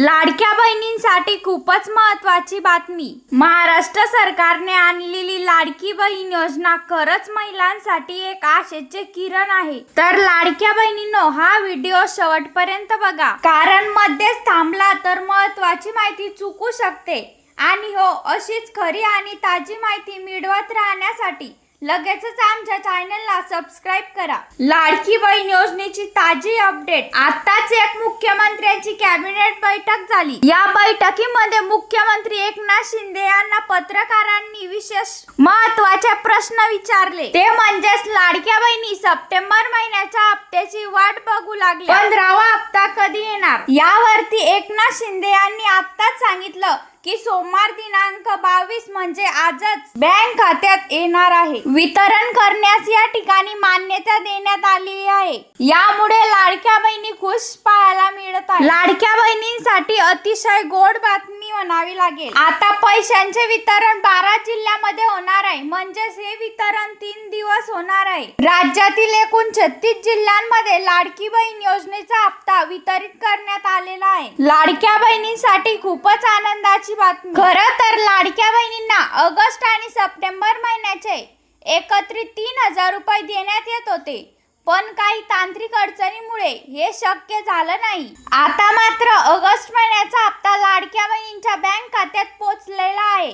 लाडक्या बहिणींसाठी खूपच महत्वाची बातमी. महाराष्ट्र सरकारने आणलेली लाडकी बहीण योजना खरंच महिलांसाठी एक आशेचे किरण आहे. तर लाडक्या बहिणींनो हा व्हिडिओ शेवटपर्यंत बघा. कारण मध्येच थांबला तर महत्वाची माहिती चुकू शकते. आणि हो अशीच खरी आणि ताजी माहिती मिळवत राहण्यासाठी लगेचच आमच्या चॅनलला सबस्क्राईब करा. लाडकी बहीण योजनेची ताजी अपडेट आताच एक मुख्यमंत्र्यांची कॅबिनेट बैठक झाली. या बैठकीमध्ये मुख्यमंत्री एकनाथ शिंदे यांना पत्रकारांनी विशेष महत्त्वाचे प्रश्न विचारले. ते म्हणजेच लाडक्या बहिणी सप्टेंबर महिन्याच्या हप्त्याची वाट बघू लागली पंधरावा हप्ता कधी येणार? यावरती एकनाथ शिंदे यांनी आताच सांगितलं की सोमवार दिनांक बावीस म्हणजे आजच बँक खात्यात येणार आहे. वितरण करण्यास या ठिकाणी मान्यता देण्यात आली आहे. यामुळे लाडक्या बहिणी खुश पाहायला मिळत आहे. लाडक्या बहिणींसाठी अतिशय गोड बातमी म्हणावी लागेल. आता पैशांचे वितरण बारा जिल्ह्यामध्ये होणार आहे. म्हणजेच हे वितरण तीन दिवस होणार आहे. राज्यातील एकूण छत्तीस जिल्ह्यांमध्ये लाडकी बहीण योजनेचा हप्ता वितरित करण्यात आलेला आहे. लाडक्या बहिणींसाठी खूपच आनंदाची बातमी. खरं तर लाडक्या बहिणींना ऑगस्ट आणि सप्टेंबर महिन्याचे एकत्रित तीन हजार रुपये देण्यात येत होते. पण काही तांत्रिक अडचणीमुळे हे शक्य झालं नाही. आता मात्र ऑगस्ट महिन्याचा हप्ता लाडक्या बहिणींच्या बँक खात्यात पोचलेला आहे.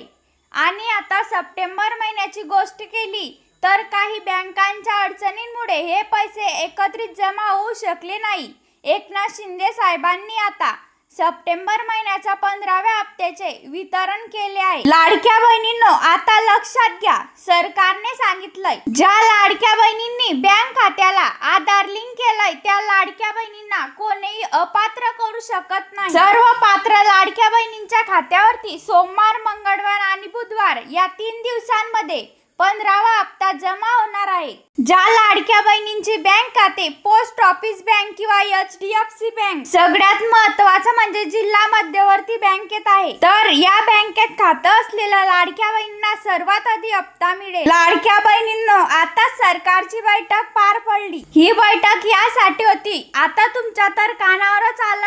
आणि आता सप्टेंबर महिन्याची गोष्ट केली तर काही बँकांच्या अडचणींमुळे हे पैसे एकत्रित जमा होऊ शकले नाही. एकनाथ शिंदे साहेबांनी आता सप्टेंबर महिन्याच्या पंधराव्या हप्त्याचे वितरण केले आहे. लाडक्या बहिणींनो आता लक्षात घ्या सरकारने सांगितलंय ज्या लाडक्या बहिणींनी बँक खात्याला आधार लिंक केलंय त्या लाडक्या बहिणींना कोणीही अपात्र करू शकत नाही. सर्व पात्र लाडक्या बहिणींच्या खात्यावरती सोमवार मंगळवार आणि बुधवार या तीन दिवसांमध्ये पंधरावा हप्ता जमा होणार आहे. ज्या लाडक्या बहिणींची बँक खाते पोस्ट ऑफिस बँक किंवा H D F C bank सगळ्यात महत्वाचं म्हणजे जिल्हा मध्यवर्ती बँकेत आहे. तर या बँकेत खातं असलेल्या लाडक्या बहिणींना सर्वात आधी हप्ता मिळेल. लाडक्या बहिणींनो आता सरकारची बैठक पार पडली. ही बैठक यासाठी होती. आता तुमच्या तर कानावरच आला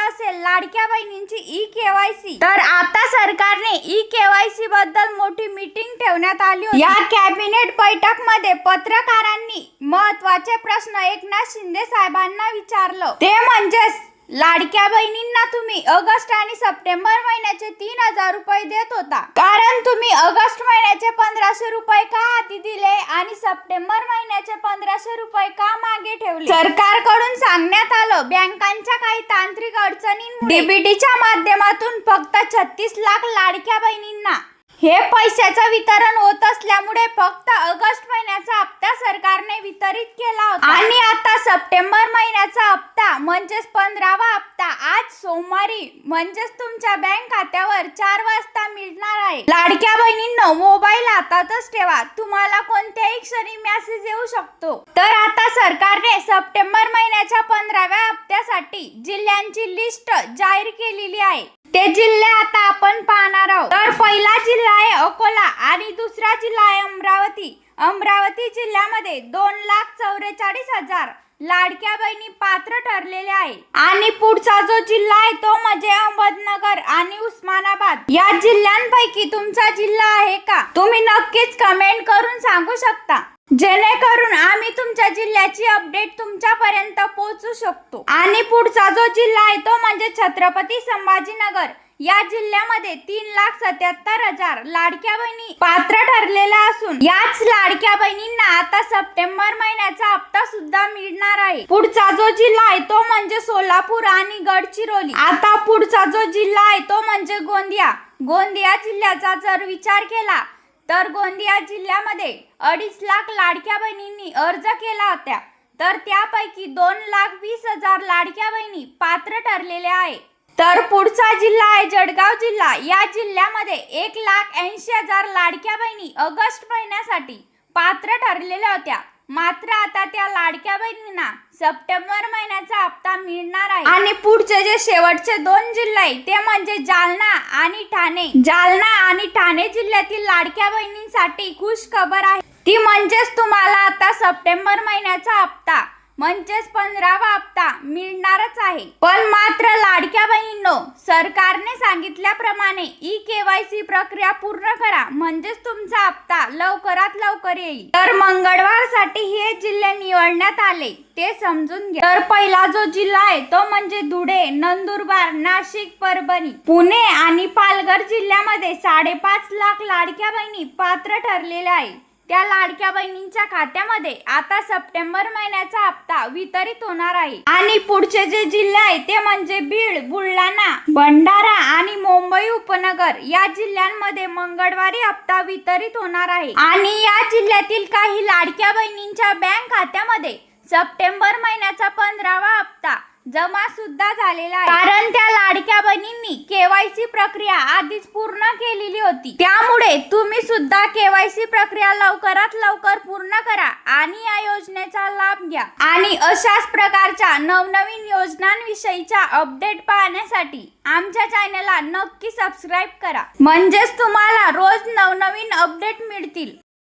लाडक्या बहिणींची ई केवायसी तर आता सरकारने ई केवायसी बद्दल मोठी मीटिंग ठेवण्यात आली होती. या कॅबिनेट बैठकमध्ये पत्रकारांनी महत्त्वाचे प्रश्न एकनाथ शिंदे साहेबांना विचारलं. ते म्हणजेच लाडक्या बहिणींना तुम्ही ऑगस्ट आणि सप्टेंबर महिन्याचे तीन हजार रुपये देत होता. कारण तुम्ही ऑगस्ट महिन्याचे पंधराशे रुपये का आधी दिले? आणि सप्टेंबर महिन्याचे पंधराशे रुपये का मागे ठेवले? सरकारकडून सांगण्यात आलं बँकांच्या काही तांत्रिक अडचणींमुळे. डीबीटीच्या माध्यमातून फक्त छत्तीस लाख लाडक्या बहिणींना हे पैशाचं वितरण होत असल्यामुळे फक्त ऑगस्ट महिन्याचा हप्ता सरकारने वितरित केला होता. आणि आता सप्टेंबर महिन्याचा हप्ता म्हणजेच पंधरावा हप्ता आज सोमवारी म्हणजेच तुमच्या बँक खात्यावर चार वाजता मिळणार आहे. लाडक्या बहिणींनो मोबाईल हातातच ठेवा. तुम्हाला कोणत्याही क्षणी मेसेज येऊ शकतो. तर आता सरकारने सप्टेंबर महिन्याच्या पंधराव्या हप्त्यासाठी जिल्ह्यांची लिस्ट जाहीर केलेली आहे. ते जिल्हे आता आपण पाहणार आहोत. तर पहिला जिल्हा आहे अकोला आणि दुसरा जिल्हा आहे अमरावती. अमरावती जिल्ह्यामध्ये दोन लाख चौवेचाळीस हजार लाडक्या बहिणी पात्र ठरलेल्या आहे. आणि पुढचा जो जिल्हा आहे तो म्हणजे अहमदनगर आणि उस्मानाबाद. या जिल्ह्यांपैकी तुमचा जिल्हा आहे का? तुम्ही नक्कीच कमेंट करून सांगू शकता. जेणेकरून आम्ही तुमच्या जिल्ह्याची अपडेट तुमच्यापर्यंत पोहोचू शकतो. आणि पुढचा जो जिल्हा आहे तो म्हणजे छत्रपती संभाजीनगर. या जिल्ह्यामध्ये तीन लाख सत्याहत्तर हजार लाडक्या बहिणी पात्र ठरलेल्या असून याच लाडक्या बहिणींना आता सप्टेंबर महिन्याचा हप्ता सुद्धा मिळणार आहे. पुढचा जो जिल्हा आहे तो म्हणजे सोलापूर आणि गडचिरोली. आता पुढचा जो जिल्हा आहे तो म्हणजे गोंदिया. गोंदिया जिल्ह्याचा जर विचार केला तर गोंदिया जिल्ह्यामध्ये अडीच लाख लाडक्या बहिणींनी अर्ज केला होता. तर त्यापैकी दोन लाख वीस हजार लाडक्या बहिणी पात्र ठरलेल्या आहे. तर पुढचा जिल्हा आहे जळगाव जिल्हा. या जिल्ह्यामध्ये एक लाख ऐंशी हजार लाडक्या बहिणी ऑगस्ट महिन्यासाठी पात्र ठरलेल्या होत्या. मात्र आता त्या लाडक्या बहिणींना सप्टेंबर महिन्याचा हप्ता मिळणार आहे. आणि पुढचे जे शेवटचे दोन जिल्हे आहे ते म्हणजे जालना आणि ठाणे. जालना आणि ठाणे जिल्ह्यातील लाडक्या बहिणींसाठी खुश खबर आहे. ती म्हणजेच तुम्हाला आता सप्टेंबर महिन्याचा हप्ता. म्हणजेच पंधरावा हप्ता मिळणारच आहे. पण मात्र लाडक्या बहिणींनो सरकारने सांगितल्याप्रमाणे ई केवायसी प्रक्रिया पूर्ण करा म्हणजेच तुमचा हप्ता लवकरात लवकर येईल. तर मंगळवारसाठी हे जिल्हे निवडण्यात आले ते समजून घ्या. तर पहिला जो जिल्हा आहे तो म्हणजे धुळे नंदुरबार नाशिक परभणी. पुणे आणि पालघर जिल्ह्यामध्ये साडेपाच लाख लाडक्या बहिणी पात्र ठरलेल्या आहे त्या लाडक्या बहिणींच्या खात्यामध्ये आता सप्टेंबर महिन्याचा हप्ता वितरित होणार आहे. आणि पुढचे जे जिल्हे आहे ते म्हणजे बीड बुलढाणा भंडारा आणि मुंबई उपनगर या जिल्ह्यांमध्ये मंगळवारी हप्ता वितरित होणार आहे. आणि या जिल्ह्यातील काही लाडक्या बहिणींच्या बँक खात्यामध्ये सप्टेंबर महिन्याचा पंधरावा हप्ता जमा सुद्धा झालेला आहे. कारण त्या लाडक्या बहिणींनी केवायसी प्रक्रिया आधीच पूर्ण केलेली होती. त्यामुळे तुम्ही सुद्धा केवायसी प्रक्रिया लवकरात लवकर पूर्ण करा आणि या योजनेचा लाभ घ्या. आणि अशाच प्रकारच्या नवनवीन योजनांविषयीच्या अपडेट पाहण्यासाठी आमच्या चॅनलला नक्की सबस्क्राईब करा. म्हणजेच तुम्हाला रोज नवनवीन अपडेट मिळतील.